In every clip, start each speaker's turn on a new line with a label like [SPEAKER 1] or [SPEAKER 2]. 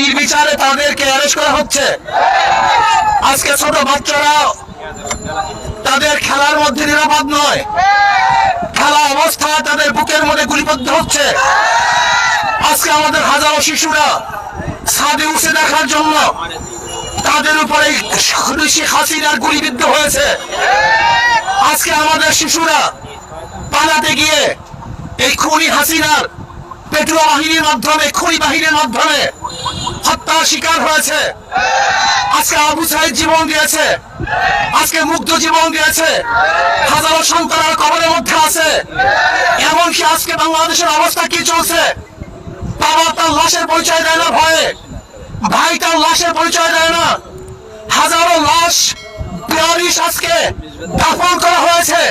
[SPEAKER 1] নির্বিচারে তাদেরকে অ্যারেস্ট করা হচ্ছে। আজকে ছোট বাচ্চারা তাদের খেলার মধ্যে নিরাপদ নয়। খেলা অবস্থায় তাদের বুকের মধ্যে গুলিবদ্ধ হচ্ছে। আজকে আমাদের হাজারো শিশুরা ছাদে উঠে দেখার জন্য তাদের উপরে শেখ হাসিনার গুলিবিদ্ধ হয়েছে আজকে আমাদের শিশুরা পালাতে গিয়ে এই খুনি হাসিনার পেটুয়া বাহিনীর মাধ্যমে খুনি বাহিনীর মাধ্যমে হত্যার শিকার হয়েছে। আজকে আবু সাইদ জীবন দিয়েছে। আজকে মুগ্ধ জীবন দিয়েছে। হাজারো সন্তানের কবরের মধ্যে আছে। এমনকি আজকে বাংলাদেশের অবস্থা কি চলছে, বাবা তার লাশের পরিচয় দেয় না ভয়ে। ভাই তার লাশের পরিচয় দেয় না। হাজারো লাশ বেয়ারিশ আজকে দাফন করা হয়েছে।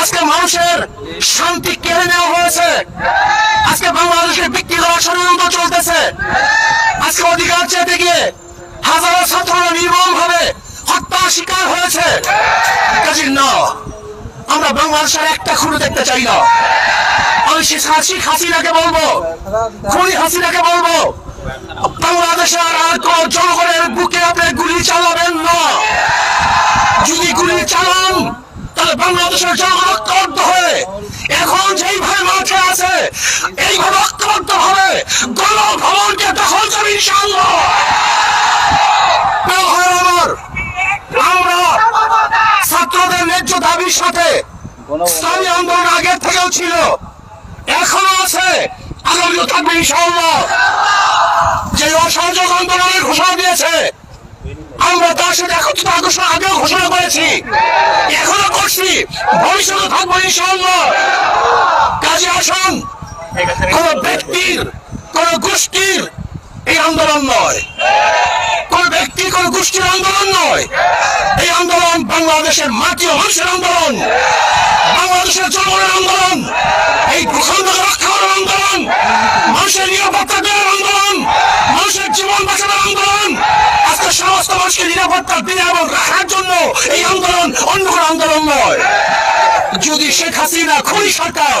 [SPEAKER 1] আজকে মানুষের শান্তি কেড়ে নেওয়া হয়েছে। আজকে বাংলাদেশের বিক্রি করার ষড়যন্ত্র চলতেছে। অধিকার চেতে গিয়ে হাজারো ছাত্ররা নির্মম ভাবে হত্যার শিকার হয়েছে। আমরা বাংলাদেশের একটা খুঁড়ে দেখতে চাই না। আমি শেখ হাসি হাসিনাকে বলব, খুনি হাসিনাকে বলব, বাংলাদেশের আর জনগণের বুকে আপনি গুলি চালাবেন না। যদি গুলি চালান, তাহলে বাংলাদেশের জনগণ ঐক্যবদ্ধ হয়ে এখন যেইভাবে মাঠে আছে, এইভাবে ঐক্যবদ্ধ হবে গণভবনকে দখল করে ইনশাআল্লাহ। আমার, ছাত্রদের ন্যায্য দাবির সাথে ইসলামী আন্দোলন আগের থেকেও ছিল এখনও আছে আগামীও থাকবে ইনশাআল্লাহ। যে অসহযোগ আন্দোলনের ঘোষণা দিয়েছে আমরা তার সাথে একত্রিত ঘোষণা আগেও ঘোষণা করেছি এখনও করছি ভবিষ্যতে থাকব ইনশাআল্লাহ। কাজে আসুন। কোন ব্যক্তির, কোন গোষ্ঠীর এই আন্দোলন নয়। কোন ব্যক্তি কোন গোষ্ঠীর আন্দোলন নয়। এই আন্দোলন বাংলাদেশের মাটি মানুষের আন্দোলন, বাংলাদেশের জনগণের আন্দোলন, এই ভূখণ্ড রক্ষা করার আন্দোলন, মানুষের নিরাপত্তা দেওয়ার আন্দোলন, মানুষের জীবন বাঁচানোর আন্দোলন, আজকে সমস্ত মানুষকে নিরাপত্তা দিয়ে এবং রাখার জন্য এই আন্দোলন অন্য কোনো আন্দোলন নয়। যদি শেখ হাসিনা, খুনি সরকার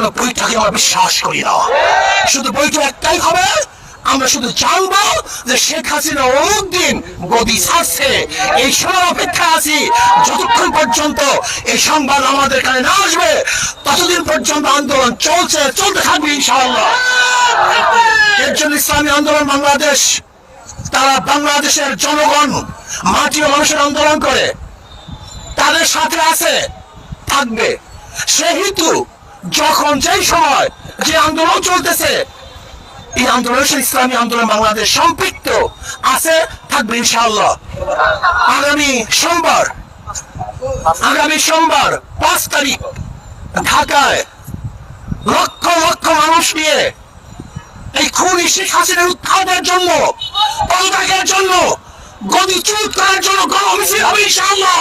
[SPEAKER 1] কোন বৈঠকে আমরা বিশ্বাস করি না। শুধু বৈঠক একটাই হবে, আমরা শুধু জানব যে শেখ হাসিনা অমুক দিন গদি ছাড়ছে। এই সময় অপেক্ষা আছি, যতক্ষণ পর্যন্ত এই সংবাদ আমাদের কানে না আসবে, ততদিন পর্যন্ত আন্দোলন চলছে, চলতে থাকবে ইনশাআল্লাহ। এর জন্য ইসলামী আন্দোলন বাংলাদেশ, তারা বাংলাদেশের জনগণ, মাটি মানুষের আন্দোলন করে, তাদের সাথে আছে, থাকবে। সেহেতু যখন যেই সময় যে আন্দোলন চলতেছে, এই আন্দোলনের সাথে ইসলামী আন্দোলন বাংলাদেশ সম্পৃক্ত আছে, থাকবে ইনশাআল্লাহ। আগামী সোমবার আগামী সোমবার, পাঁচ তারিখ, ঢাকায় লক্ষ লক্ষ মানুষ নিয়ে এই খুনি শেখ হাসিনার উৎখাতের জন্য, পদত্যাগের জন্য গদি চুট করার জন্য গণ মিছিল হবে ইনশাআল্লাহ।